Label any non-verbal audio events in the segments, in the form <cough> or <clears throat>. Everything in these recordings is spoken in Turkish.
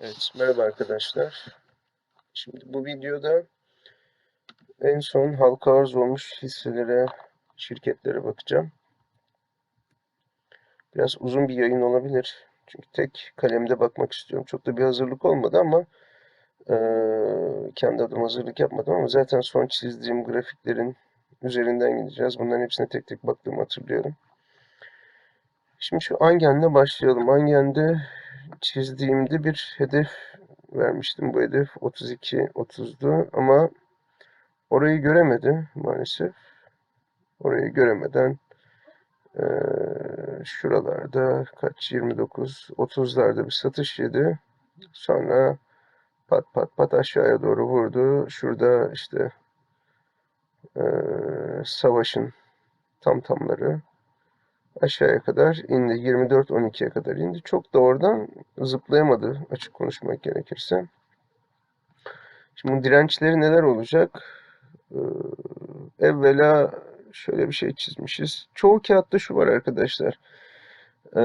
Evet, merhaba arkadaşlar. Şimdi bu videoda en son halka arz olmuş hisselere, şirketlere bakacağım. Biraz uzun bir yayın olabilir. Çünkü tek kalemde bakmak istiyorum. Çok da bir hazırlık olmadı ama eee, kendi adıma hazırlık yapmadım ama zaten son çizdiğim grafiklerin üzerinden gideceğiz. Bunların hepsine tek tek baktığımı hatırlıyorum. Şimdi şu Angen'le başlayalım. Angen'de çizdiğimde bir hedef vermiştim. Bu hedef 32 30'du ama orayı göremedi maalesef. Orayı göremeden eee, şuralarda kaç 29 30'larda bir satış yedi. Sonra pat pat pat aşağıya doğru vurdu. Şurada işte eee, savaşın tam tamları aşağıya kadar indi. 24-12'ye kadar indi. Çok da oradan zıplayamadı açık konuşmak gerekirse. Şimdi bu dirençleri neler olacak? Ee, evvela şöyle bir şey çizmişiz. Çoğu kağıtta şu var arkadaşlar. Ee,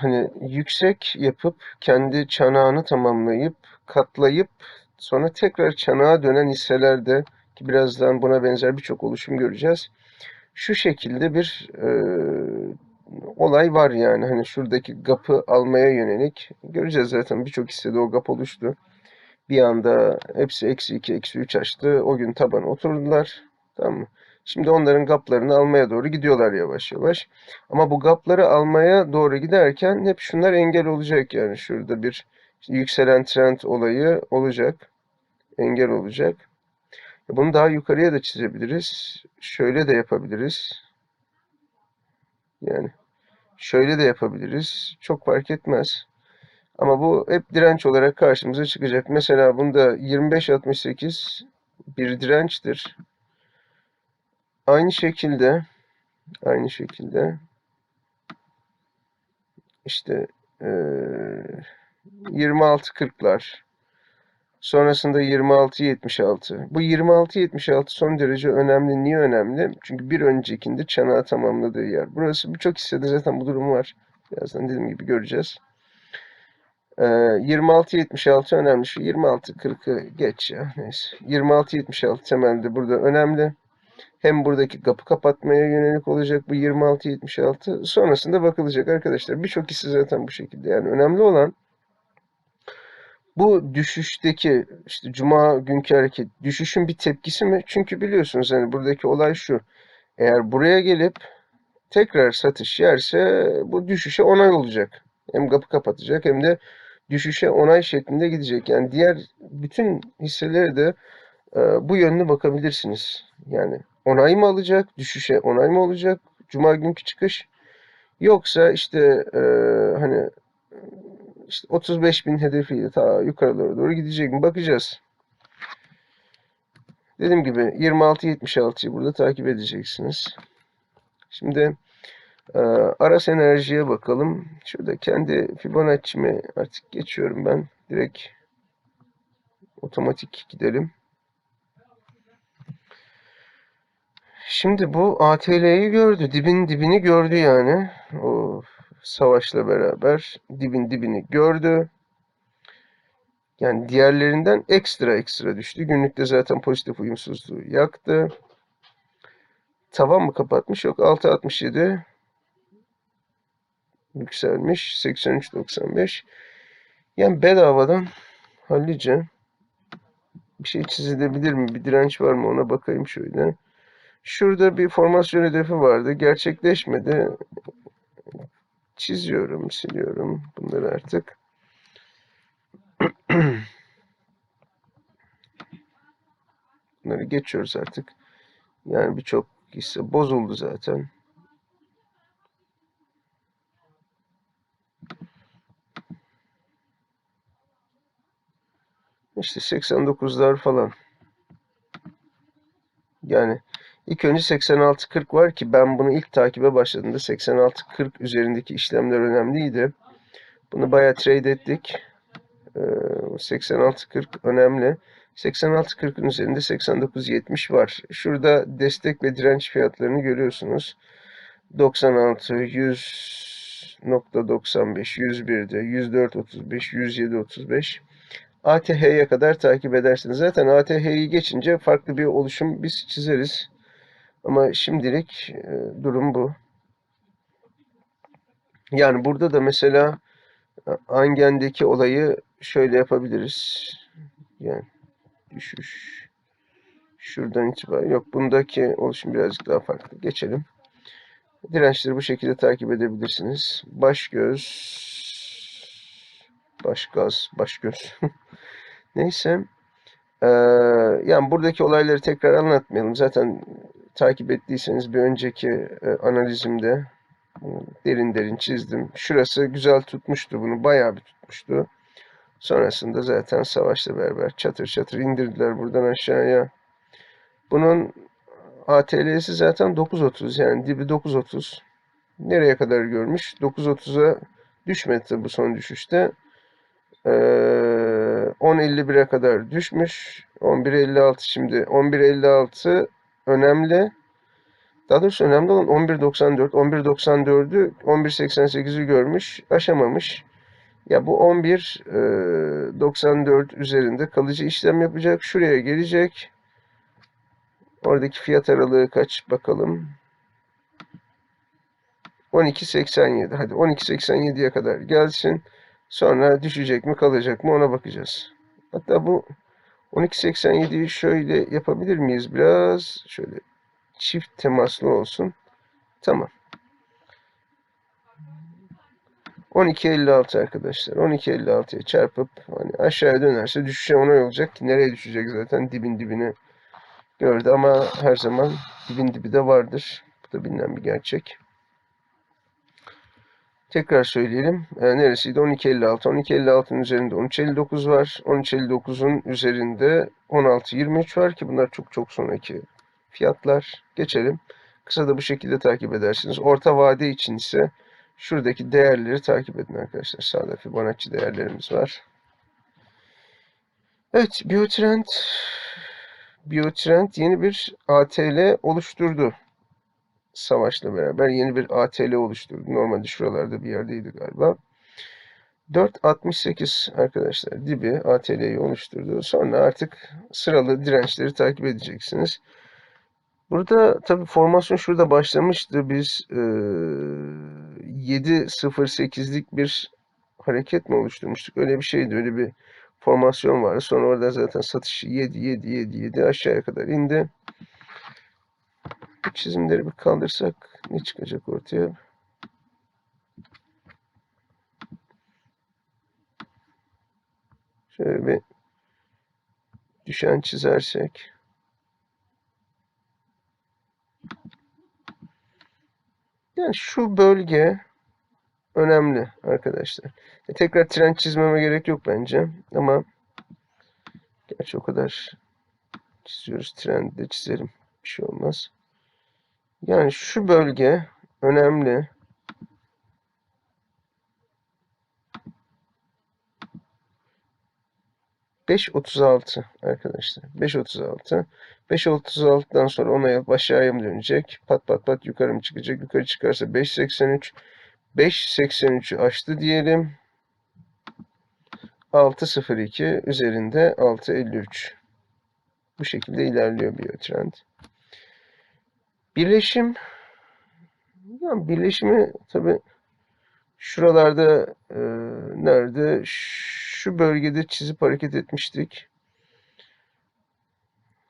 hani yüksek yapıp kendi çanağını tamamlayıp katlayıp sonra tekrar çanağa dönen hisselerde ki birazdan buna benzer birçok oluşum göreceğiz. Şu şekilde bir e, olay var yani. Hani şuradaki gapı almaya yönelik. Göreceğiz zaten birçok hissede o gap oluştu. Bir anda hepsi eksi 2, eksi 3 açtı. O gün tabana oturdular. Tamam mı? Şimdi onların gaplarını almaya doğru gidiyorlar yavaş yavaş. Ama bu gapları almaya doğru giderken hep şunlar engel olacak yani. Şurada bir yükselen trend olayı olacak. Engel olacak. Bunu daha yukarıya da çizebiliriz. Şöyle de yapabiliriz. Yani şöyle de yapabiliriz. Çok fark etmez. Ama bu hep direnç olarak karşımıza çıkacak. Mesela bunda 25-68 bir dirençtir. Aynı şekilde aynı şekilde işte eee 26-40'lar sonrasında 26-76. Bu 26-76 son derece önemli. Niye önemli? Çünkü bir öncekinde çanağı tamamladığı yer. Burası birçok hissede zaten bu durum var. Birazdan dediğim gibi göreceğiz. Ee, 26-76 önemli. Şu 26-40'ı geç ya. Neyse. 26-76 temelde burada önemli. Hem buradaki kapı kapatmaya yönelik olacak bu 26-76. Sonrasında bakılacak arkadaşlar. Birçok hisse zaten bu şekilde. Yani önemli olan bu düşüşteki işte cuma günkü hareket düşüşün bir tepkisi mi? Çünkü biliyorsunuz hani buradaki olay şu. Eğer buraya gelip tekrar satış yerse bu düşüşe onay olacak. Hem kapı kapatacak hem de düşüşe onay şeklinde gidecek. Yani diğer bütün hisseleri de e, bu yönlü bakabilirsiniz. Yani onay mı alacak, düşüşe onay mı olacak cuma günkü çıkış? Yoksa işte e, hani işte 35 bin hedefiyle ta yukarılara doğru gidecek mi? Bakacağız. Dediğim gibi 26-76'yı burada takip edeceksiniz. Şimdi e, Aras Enerji'ye bakalım. Şurada kendi Fibonacci'mi artık geçiyorum ben. Direkt otomatik gidelim. Şimdi bu ATL'yi gördü. Dibin dibini gördü yani. O savaşla beraber dibin dibini gördü. Yani diğerlerinden ekstra ekstra düştü. Günlükte zaten pozitif uyumsuzluğu yaktı. Tavan mı kapatmış? Yok 6.67 yükselmiş. 83.95 yani bedavadan hallice bir şey çizilebilir mi? Bir direnç var mı? Ona bakayım şöyle. Şurada bir formasyon hedefi vardı. Gerçekleşmedi. Çiziyorum, siliyorum bunları artık. <clears throat> Bunları geçiyoruz artık. Yani birçok hisse bozuldu zaten. İşte 89'lar falan. Yani ilk önce 86-40 var ki ben bunu ilk takibe başladığımda 86-40 üzerindeki işlemler önemliydi. Bunu bayağı trade ettik. Ee, 86-40 önemli. 86-40'ın üzerinde 89-70 var. Şurada destek ve direnç fiyatlarını görüyorsunuz. 96, 100, 104.95, 101'de, 104.35, 107.35. ATH'ye kadar takip edersiniz. Zaten ATH'yi geçince farklı bir oluşum biz çizeriz. Ama şimdilik e, durum bu. Yani burada da mesela e, Angen'deki olayı şöyle yapabiliriz. Yani düşüş şuradan itibaren yok bundaki oluşum birazcık daha farklı. Geçelim. Dirençleri bu şekilde takip edebilirsiniz. Baş göz baş gaz baş göz <laughs> neyse ee, yani buradaki olayları tekrar anlatmayalım. Zaten takip ettiyseniz bir önceki e, analizimde derin derin çizdim. Şurası güzel tutmuştu bunu. Bayağı bir tutmuştu. Sonrasında zaten savaşla beraber çatır çatır indirdiler buradan aşağıya. Bunun ATL'si zaten 9.30 yani dibi 9.30. Nereye kadar görmüş? 9.30'a düşmedi bu son düşüşte. Ee, 10.51'e kadar düşmüş. 11.56 şimdi. 11.56 önemli. Daha doğrusu önemli olan 11.94. 11.94'ü 11.88'i görmüş. Aşamamış. Ya bu 11.94 üzerinde kalıcı işlem yapacak. Şuraya gelecek. Oradaki fiyat aralığı kaç bakalım. 12.87. Hadi 12.87'ye kadar gelsin. Sonra düşecek mi kalacak mı ona bakacağız. Hatta bu 12.87'yi şöyle yapabilir miyiz biraz? Şöyle çift temaslı olsun. Tamam. 12.56 arkadaşlar. 12.56'ya çarpıp hani aşağıya dönerse düşüşe ona olacak ki nereye düşecek zaten dibin dibine gördü ama her zaman dibin dibi de vardır. Bu da bilinen bir gerçek. Tekrar söyleyelim. E, neresiydi? 12.56. 12.56'ın üzerinde 13.59 var. 13.59'un üzerinde 16.23 var ki bunlar çok çok sonraki fiyatlar. Geçelim. Kısa da bu şekilde takip edersiniz. Orta vade için ise şuradaki değerleri takip edin arkadaşlar. Sağda Fibonacci değerlerimiz var. Evet, Biotrend Biotrend yeni bir ATL oluşturdu. Savaşla beraber yeni bir ATL oluşturdu. Normalde şuralarda bir yerdeydi galiba. 4.68 arkadaşlar dibi ATL'yi oluşturdu. Sonra artık sıralı dirençleri takip edeceksiniz. Burada tabi formasyon şurada başlamıştı. Biz e, 7.08'lik bir hareket mi oluşturmuştuk? Öyle bir şeydi. Öyle bir formasyon vardı. Sonra orada zaten satışı 7 7 7 7 aşağıya kadar indi. Bu çizimleri bir kaldırsak ne çıkacak ortaya? Şöyle bir düşen çizersek. Yani şu bölge önemli arkadaşlar. E, tekrar trend çizmeme gerek yok bence. Ama gerçi o kadar çiziyoruz. Trend de çizelim. Bir şey olmaz. Yani şu bölge önemli. Beş otuz altı arkadaşlar. Beş otuz altı. Beş otuz altıdan sonra ona aşağıya mı dönecek? Pat pat pat yukarı mı çıkacak? Yukarı çıkarsa beş seksen üç. 5.83'ü aştı diyelim. 6.02 üzerinde 6.53. Bu şekilde ilerliyor bir trend. Birleşim yani birleşimi tabi şuralarda e, nerede şu bölgede çizip hareket etmiştik.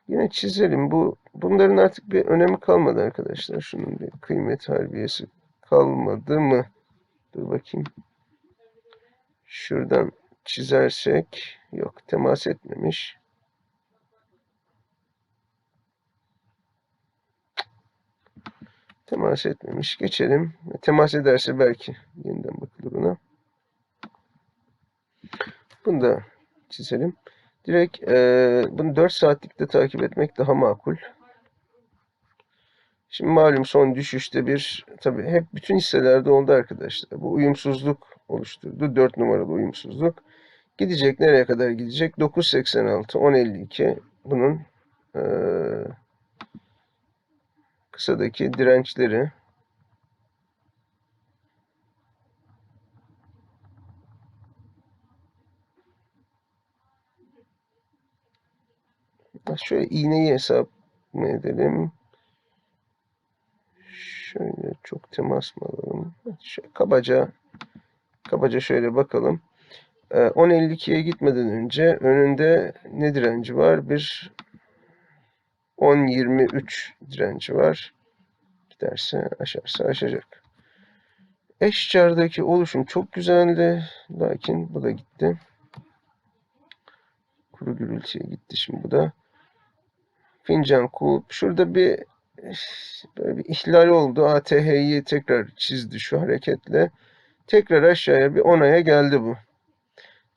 Yine çizelim. Bu bunların artık bir önemi kalmadı arkadaşlar. Şunun bir kıymet harbiyesi kalmadı mı? Dur bakayım. Şuradan çizersek yok temas etmemiş. Temas etmemiş. Geçelim. Temas ederse belki yeniden bakılır ona. Bunu da çizelim. Direkt e, bunu 4 saatlikte takip etmek daha makul. Şimdi malum son düşüşte bir tabi hep bütün hisselerde oldu arkadaşlar. Bu uyumsuzluk oluşturdu. 4 numaralı uyumsuzluk. Gidecek nereye kadar gidecek? 9.86, 10.52 bunun e, kısadaki dirençleri Şöyle iğneyi hesap edelim. Şöyle çok temas mı alalım? Şöyle kabaca kabaca şöyle bakalım. Ee, 10.52'ye gitmeden önce önünde ne direnci var? Bir 10.23 direnci var. Giderse aşarsa aşacak. Eşçardaki oluşum çok güzeldi. Lakin bu da gitti. Kuru gürültüye gitti şimdi bu da. Fincan kulp. Şurada bir böyle bir ihlal oldu. ATH'yi tekrar çizdi şu hareketle. Tekrar aşağıya bir onaya geldi bu.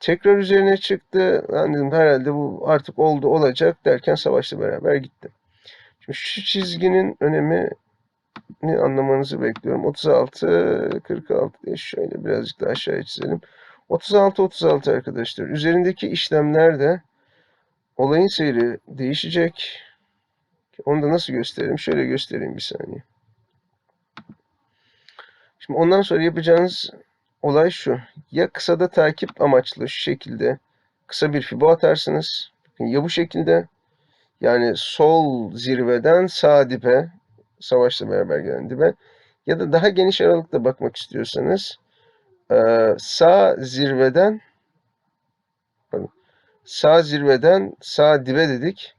Tekrar üzerine çıktı. Ben dedim herhalde bu artık oldu olacak derken savaşla beraber gitti. Şimdi şu çizginin önemi ne anlamanızı bekliyorum. 36, 46 diye şöyle birazcık daha aşağıya çizelim. 36, 36 arkadaşlar. Üzerindeki işlemlerde olayın seyri değişecek. Onu da nasıl göstereyim? Şöyle göstereyim bir saniye. Şimdi ondan sonra yapacağınız olay şu. Ya kısada takip amaçlı şu şekilde kısa bir fibo atarsınız. Ya bu şekilde yani sol zirveden sağ dibe savaşla beraber gelen dibe ya da daha geniş aralıkta bakmak istiyorsanız sağ zirveden sağ zirveden sağ dibe dedik.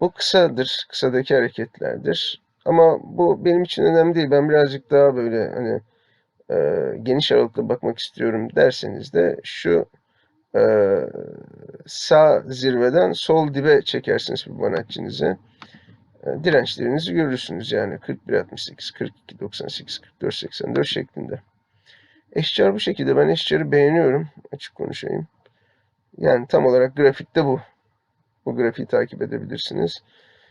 Bu kısadır. Kısadaki hareketlerdir. Ama bu benim için önemli değil. Ben birazcık daha böyle hani e, geniş aralıkta bakmak istiyorum derseniz de şu e, sağ zirveden sol dibe çekersiniz banatçınızı. E, dirençlerinizi görürsünüz yani 41.68, 42.98, 44.84 şeklinde. Eşçar bu şekilde. Ben eşçarı beğeniyorum. Açık konuşayım. Yani tam olarak grafikte bu. Bu grafiği takip edebilirsiniz.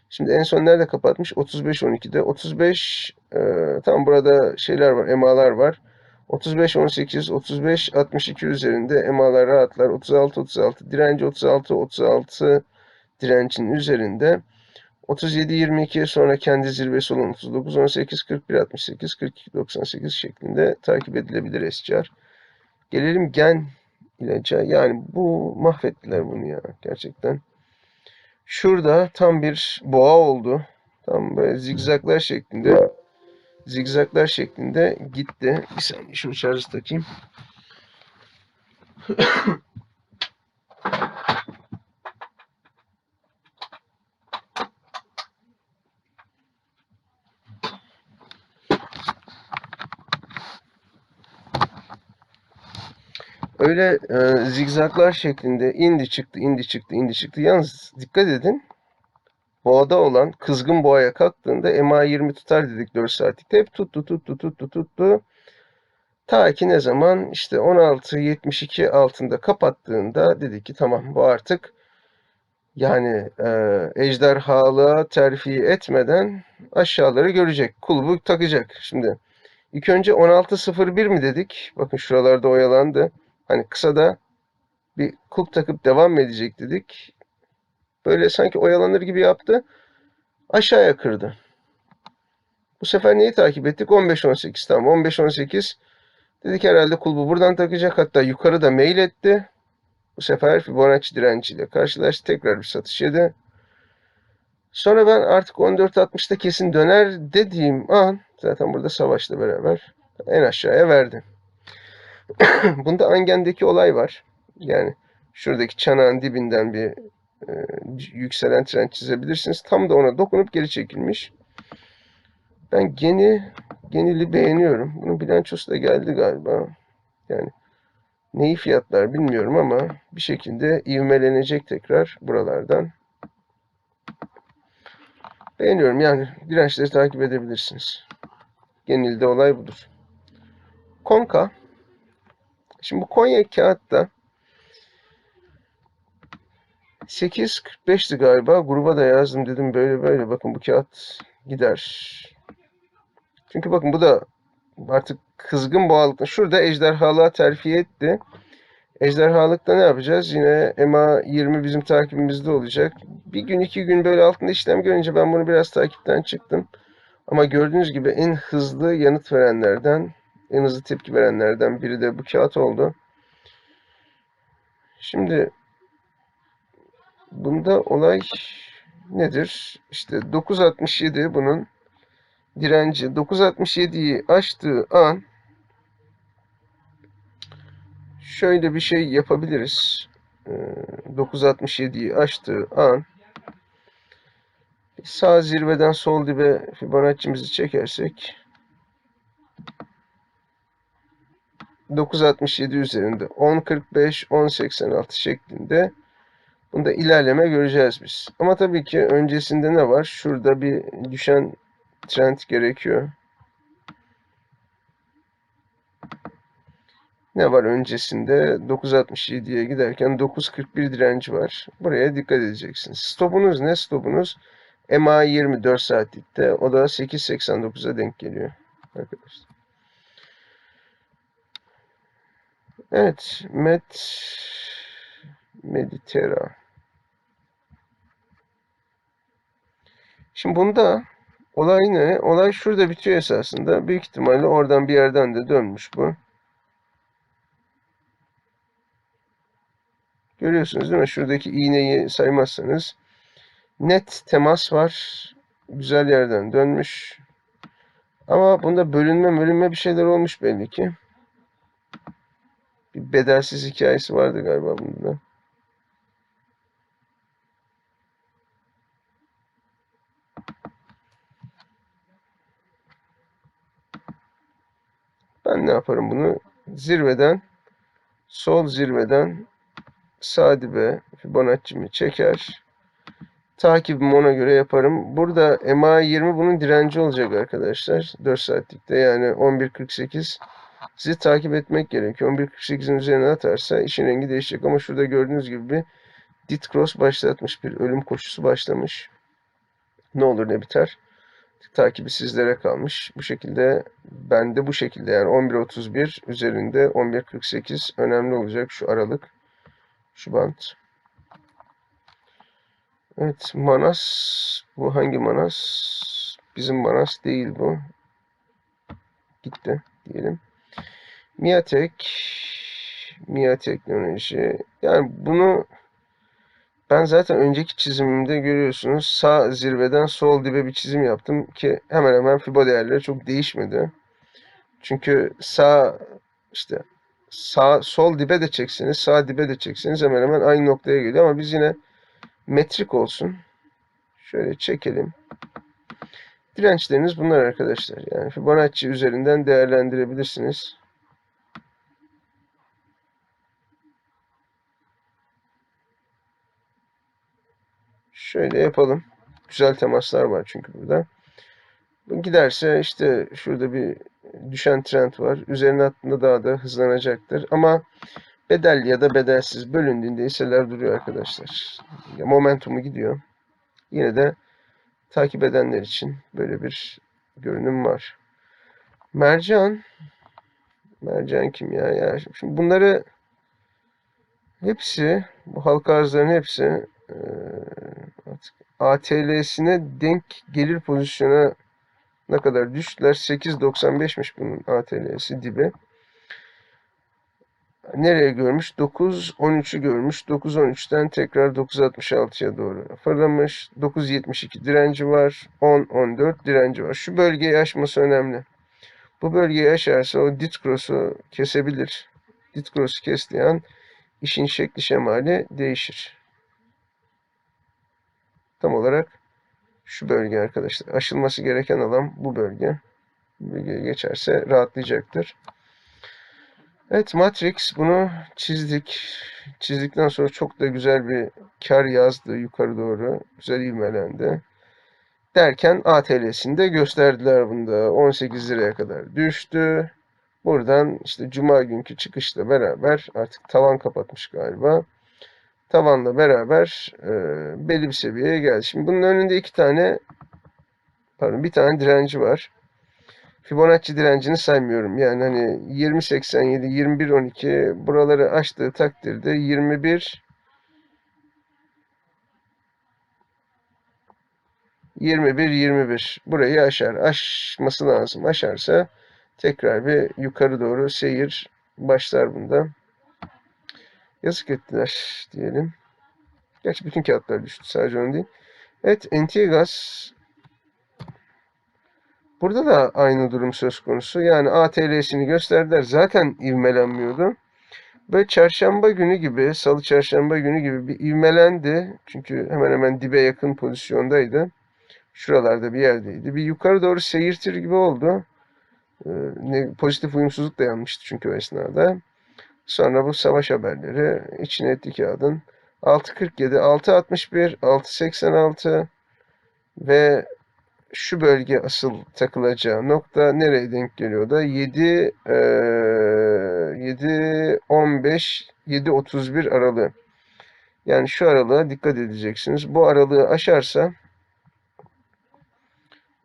Şimdi en son nerede kapatmış? 35-12'de. 35 e, tam burada şeyler var, emalar var. 35-18, 35-62 üzerinde emalar rahatlar. 36-36 direnci 36-36 direncin üzerinde. 37-22'ye sonra kendi zirvesi olan 39-18, 41-68, şeklinde takip edilebilir SCR. Gelelim gen ilaca. Yani bu mahvettiler bunu ya gerçekten. Şurada tam bir boğa oldu. Tam böyle zigzaglar şeklinde zigzaglar şeklinde gitti. Bir saniye şunu şarj takayım. Öyle e, zigzaglar şeklinde indi çıktı, indi çıktı, indi çıktı. Yalnız dikkat edin. Boğada olan kızgın boğaya kalktığında MA20 tutar dedik 4 saatlikte. Hep tuttu, tuttu, tuttu, tuttu. Ta ki ne zaman işte 16.72 altında kapattığında dedik ki tamam bu artık yani e, ejderhalığa terfi etmeden aşağıları görecek. Kulübü takacak. Şimdi ilk önce 16.01 mi dedik? Bakın şuralarda oyalandı. Hani kısa da bir kulp takıp devam edecek dedik. Böyle sanki oyalanır gibi yaptı. Aşağıya kırdı. Bu sefer neyi takip ettik? 15-18 tamam. 15-18 dedik herhalde kulbu buradan takacak. Hatta yukarı da mail etti. Bu sefer Fibonacci direnciyle karşılaştı. Tekrar bir satış yedi. Sonra ben artık 14.60'da kesin döner dediğim an zaten burada savaşla beraber en aşağıya verdi. <clears throat> Bunda Angen'deki olay var. Yani şuradaki çanağın dibinden bir e, yükselen trend çizebilirsiniz. Tam da ona dokunup geri çekilmiş. Ben Geni Genil'i beğeniyorum. Bunun bilançosu da geldi galiba. Yani neyi fiyatlar bilmiyorum ama bir şekilde ivmelenecek tekrar buralardan. Beğeniyorum yani dirençleri takip edebilirsiniz. Genilde olay budur. Konka Şimdi bu Konya kağıtta 8.45'ti galiba. Gruba da yazdım dedim böyle böyle bakın bu kağıt gider. Çünkü bakın bu da artık kızgın boğalıkta. Şurada ejderhalığa terfi etti. Ejderhalıkta ne yapacağız? Yine EMA 20 bizim takibimizde olacak. Bir gün iki gün böyle altında işlem görünce ben bunu biraz takipten çıktım. Ama gördüğünüz gibi en hızlı yanıt verenlerden en hızlı tepki verenlerden biri de bu kağıt oldu. Şimdi bunda olay nedir? İşte 9.67 bunun direnci. 9.67'yi aştığı an şöyle bir şey yapabiliriz. Ee, 9.67'yi aştığı an sağ zirveden sol dibe Fibonacci'mizi çekersek 9.67 üzerinde 10.45, 10.86 şeklinde bunda ilerleme göreceğiz biz. Ama tabii ki öncesinde ne var? Şurada bir düşen trend gerekiyor. Ne var öncesinde? 9.67'ye giderken 9.41 direnci var. Buraya dikkat edeceksiniz. Stopunuz ne? Stopunuz MA 24 saatlikte. O da 8.89'a denk geliyor arkadaşlar. Evet, Met Meditera. Şimdi bunda olay ne? Olay şurada bitiyor esasında. Büyük ihtimalle oradan bir yerden de dönmüş bu. Görüyorsunuz değil mi? Şuradaki iğneyi saymazsanız net temas var. Güzel yerden dönmüş. Ama bunda bölünme bölünme bir şeyler olmuş belli ki. Bir bedelsiz hikayesi vardı galiba bunda. Ben ne yaparım bunu? Zirveden, sol zirveden sağ dibe Fibonacci'mi çeker. Takibimi ona göre yaparım. Burada MA20 bunun direnci olacak arkadaşlar. 4 saatlikte yani 11.48 sizi takip etmek gerekiyor. 11.48'in üzerine atarsa işin rengi değişecek. Ama şurada gördüğünüz gibi bir dit cross başlatmış. Bir ölüm koşusu başlamış. Ne olur ne biter. Takibi sizlere kalmış. Bu şekilde ben de bu şekilde yani 11.31 üzerinde 11.48 önemli olacak şu aralık. Şu bant. Evet Manas. Bu hangi Manas? Bizim Manas değil bu. Gitti diyelim. Miatek. Mia Teknoloji. Yani bunu ben zaten önceki çizimimde görüyorsunuz sağ zirveden sol dibe bir çizim yaptım ki hemen hemen fibo değerleri çok değişmedi. Çünkü sağ işte sağ sol dibe de çekseniz sağ dibe de çekseniz hemen hemen aynı noktaya geliyor ama biz yine metrik olsun. Şöyle çekelim. Dirençleriniz bunlar arkadaşlar. Yani Fibonacci üzerinden değerlendirebilirsiniz. Şöyle yapalım. Güzel temaslar var çünkü burada. Giderse işte şurada bir düşen trend var. Üzerine attığında daha da hızlanacaktır. Ama bedelli ya da bedelsiz bölündüğünde hisseler duruyor arkadaşlar. Momentumu gidiyor. Yine de takip edenler için böyle bir görünüm var. Mercan Mercan kim ya? ya şimdi bunları hepsi bu halka arzların hepsi ATL'sine denk gelir pozisyona ne kadar düştüler? 8.95'miş bunun ATL'si dibi. Nereye görmüş? 9.13'ü görmüş. 9.13'ten tekrar 9.66'ya doğru fırlamış. 9.72 direnci var. 10.14 direnci var. Şu bölgeyi aşması önemli. Bu bölgeyi aşarsa o dit cross'u kesebilir. Dit cross'u kestiği an işin şekli şemali değişir. Tam olarak şu bölge arkadaşlar. Aşılması gereken alan bu bölge. Bu bölgeye geçerse rahatlayacaktır. Evet Matrix bunu çizdik. Çizdikten sonra çok da güzel bir kar yazdı yukarı doğru. Güzel ivmelendi. Derken ATL'sini de gösterdiler bunda. 18 liraya kadar düştü. Buradan işte cuma günkü çıkışla beraber artık tavan kapatmış galiba tavanla beraber e, belli bir seviyeye geldi. Şimdi bunun önünde iki tane pardon bir tane direnci var. Fibonacci direncini saymıyorum. Yani hani 20.87, 21.12 buraları aştığı takdirde 21 21 21 burayı aşar. Aşması lazım. Aşarsa tekrar bir yukarı doğru seyir başlar bunda. Yazık ettiler diyelim. Gerçi bütün kağıtlar düştü. Sadece onu değil. Evet Entilgas burada da aynı durum söz konusu. Yani ATL'sini gösterdiler. Zaten ivmelenmiyordu. Böyle çarşamba günü gibi, salı çarşamba günü gibi bir ivmelendi. Çünkü hemen hemen dibe yakın pozisyondaydı. Şuralarda bir yerdeydi. Bir yukarı doğru seyirtir gibi oldu. Ee, pozitif uyumsuzluk da yanmıştı çünkü o esnada. Sonra bu savaş haberleri içine etti kağıdın. 6.47, 6.61, 6.86 ve şu bölge asıl takılacağı nokta nereye denk geliyor da 7 e, 7 15 7 31 aralığı. Yani şu aralığa dikkat edeceksiniz. Bu aralığı aşarsa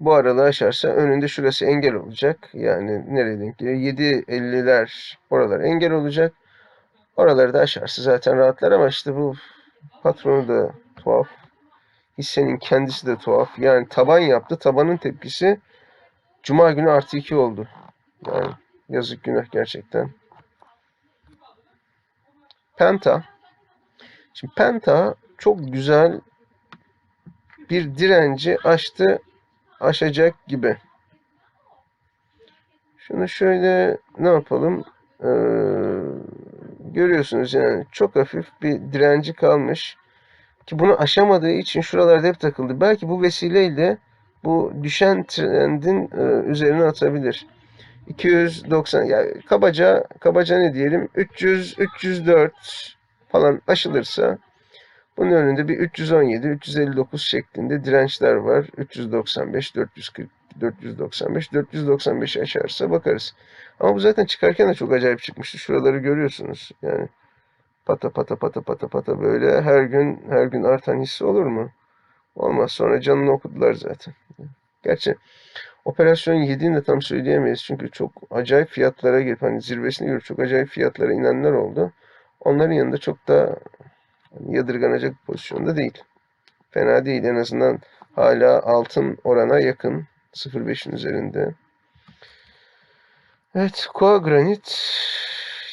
bu aralığı aşarsa önünde şurası engel olacak. Yani nereye denk geliyor? 7.50'ler oralar engel olacak. Oraları da aşarsa zaten rahatlar ama işte bu patronu da tuhaf. Hissenin kendisi de tuhaf. Yani taban yaptı. Tabanın tepkisi Cuma günü artı 2 oldu. Yani yazık günah gerçekten. Penta. Şimdi Penta çok güzel bir direnci aştı, aşacak gibi. Şunu şöyle ne yapalım? Ee, görüyorsunuz yani çok hafif bir direnci kalmış. Ki bunu aşamadığı için şuralarda hep takıldı. Belki bu vesileyle bu düşen trendin e, üzerine atabilir. 290 yani kabaca kabaca ne diyelim 300 304 falan aşılırsa bunun önünde bir 317 359 şeklinde dirençler var. 395 440 495 495 aşarsa bakarız. Ama bu zaten çıkarken de çok acayip çıkmıştı. Şuraları görüyorsunuz. Yani pata pata pata pata pata böyle her gün her gün artan hissi olur mu? Olmaz. Sonra canını okudular zaten. Gerçi operasyon yediğini de tam söyleyemeyiz. Çünkü çok acayip fiyatlara girip hani zirvesine göre çok acayip fiyatlara inenler oldu. Onların yanında çok da hani yadırganacak pozisyonda değil. Fena değil. En azından hala altın orana yakın. 0.5'in üzerinde. Evet, Koa Granit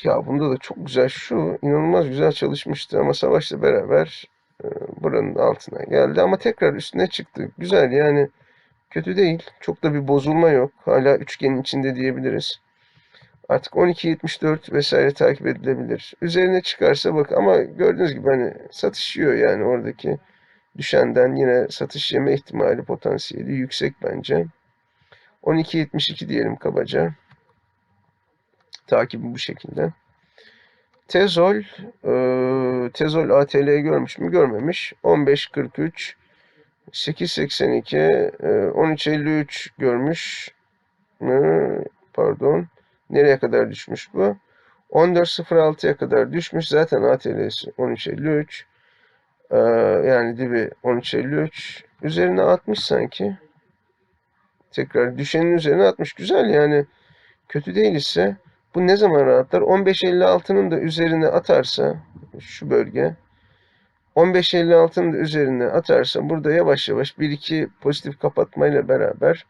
ya bunda da çok güzel şu inanılmaz güzel çalışmıştı ama savaşla beraber e, buranın altına geldi ama tekrar üstüne çıktı. Güzel yani kötü değil. Çok da bir bozulma yok. Hala üçgenin içinde diyebiliriz. Artık 12.74 vesaire takip edilebilir. Üzerine çıkarsa bak ama gördüğünüz gibi hani satış yiyor yani oradaki düşenden yine satış yeme ihtimali potansiyeli yüksek bence. 12.72 diyelim kabaca. Takibi bu şekilde. Tezol, e, Tezol ATL görmüş mü? Görmemiş. 15.43, 8.82, e, 13.53 görmüş mü? Pardon. Nereye kadar düşmüş bu? 14.06'ya kadar düşmüş. Zaten ATL'si 13.53. Ee, yani dibi 13.53. Üzerine atmış sanki. Tekrar düşenin üzerine atmış. Güzel yani. Kötü değil ise bu ne zaman rahatlar? 15.56'nın da üzerine atarsa şu bölge 15.56'nın da üzerine atarsa burada yavaş yavaş 1-2 pozitif kapatmayla beraber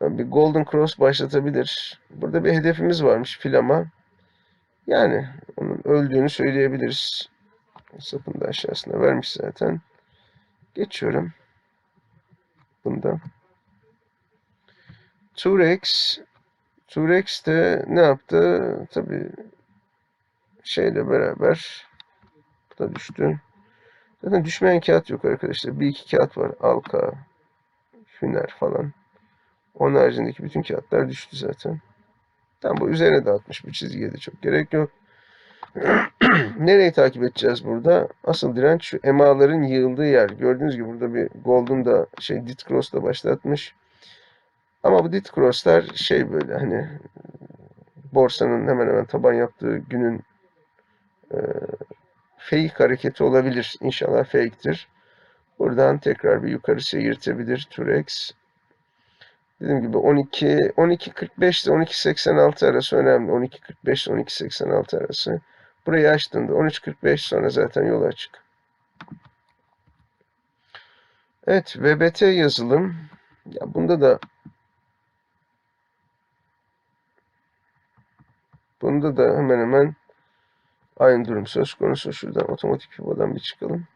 bir Golden Cross başlatabilir. Burada bir hedefimiz varmış filama. Yani onun öldüğünü söyleyebiliriz. Sapını da aşağısına vermiş zaten. Geçiyorum. Bunda. Turex Turex de ne yaptı? Tabi şeyle beraber bu da düştü. Zaten düşmeyen kağıt yok arkadaşlar. Bir iki kağıt var. Alka, Hüner falan. Onun haricindeki bütün kağıtlar düştü zaten. Tam bu üzerine dağıtmış. Bu çizgiye de çok gerek yok. <clears throat> Nereyi takip edeceğiz burada? Asıl direnç şu emaların yığıldığı yer. Gördüğünüz gibi burada bir Golden da şey Dit Cross da başlatmış. Ama bu Dit Cross'lar şey böyle hani borsanın hemen hemen taban yaptığı günün e, fake hareketi olabilir. İnşallah fake'tir. Buradan tekrar bir yukarı seyirtebilir Turex. Dediğim gibi 12 12.45 ile 12.86 arası önemli. 12.45 ile 12.86 arası. Burayı açtığında 13.45 sonra zaten yol açık. Evet, VBT yazılım. Ya bunda da bunda da hemen hemen aynı durum söz konusu. Şuradan otomatik pivodan bir çıkalım.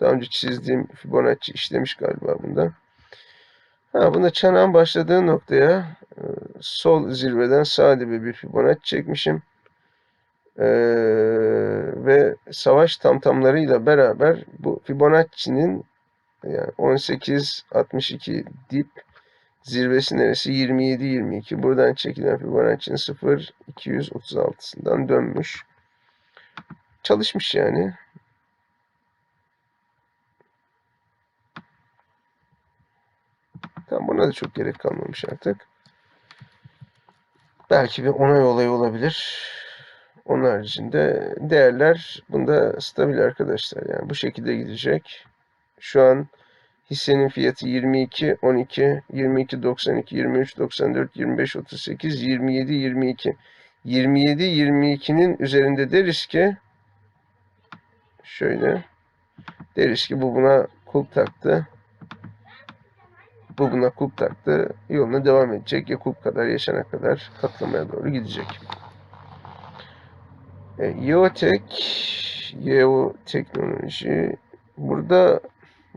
Daha önce çizdiğim Fibonacci işlemiş galiba bunda. Ha, bunda çanağın başladığı noktaya e, sol zirveden sağ dibe bir Fibonacci çekmişim. Ee, ve savaş tamtamlarıyla beraber bu Fibonacci'nin yani 18 62 dip zirvesi neresi 27 22 buradan çekilen Fibonacci'nin 0 236'sından dönmüş. Çalışmış yani. Tam buna da çok gerek kalmamış artık. Belki bir onay olayı olabilir. Onun haricinde değerler bunda stabil arkadaşlar. Yani bu şekilde gidecek. Şu an hissenin fiyatı 22, 12, 22, 92, 23, 94, 25, 38, 27, 22. 27, 22'nin üzerinde deriz ki şöyle deriz ki bu buna kulp taktı. Bu buna kulp taktı. Yoluna devam edecek. Ya kulp kadar yaşana kadar katlamaya doğru gidecek. E, Yeotek, Yeo teknoloji. Burada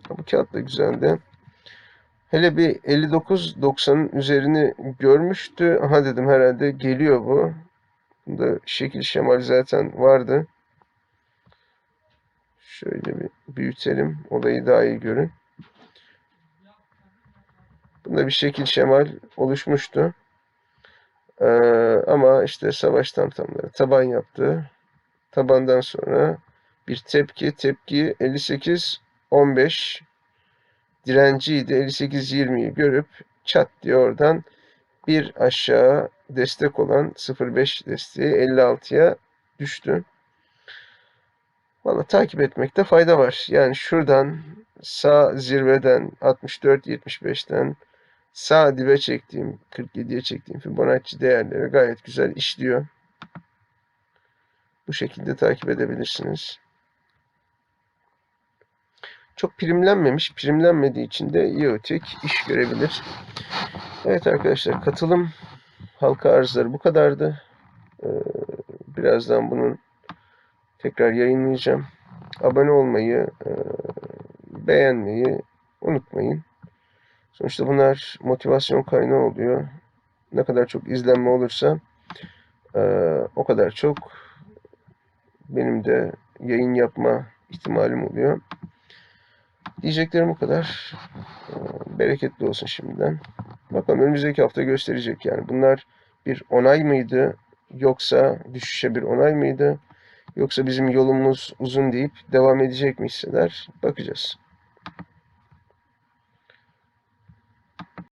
bu kağıt da güzeldi. Hele bir 59-90'ın üzerini görmüştü. Aha dedim herhalde geliyor bu. Bunda şekil şemal zaten vardı. Şöyle bir büyütelim. Olayı daha iyi görün. Bunda bir şekil şemal oluşmuştu. Ee, ama işte savaş tamtamları taban yaptı. Tabandan sonra bir tepki. Tepki 58 15 direnciydi. 58 20'yi görüp çat diye oradan bir aşağı destek olan 05 desteği 56'ya düştü. Valla takip etmekte fayda var. Yani şuradan sağ zirveden 64-75'ten sağ dibe çektiğim 47'ye çektiğim Fibonacci değerleri gayet güzel işliyor. Bu şekilde takip edebilirsiniz. Çok primlenmemiş. Primlenmediği için de IoTech iş görebilir. Evet arkadaşlar katılım halka arzları bu kadardı. Ee, birazdan bunun tekrar yayınlayacağım. Abone olmayı, e, beğenmeyi unutmayın. Sonuçta bunlar motivasyon kaynağı oluyor. Ne kadar çok izlenme olursa e, o kadar çok benim de yayın yapma ihtimalim oluyor. Diyeceklerim bu kadar. Ee, bereketli olsun şimdiden. Bakalım önümüzdeki hafta gösterecek yani. Bunlar bir onay mıydı? Yoksa düşüşe bir onay mıydı? Yoksa bizim yolumuz uzun deyip devam edecek mi hisseler? Bakacağız.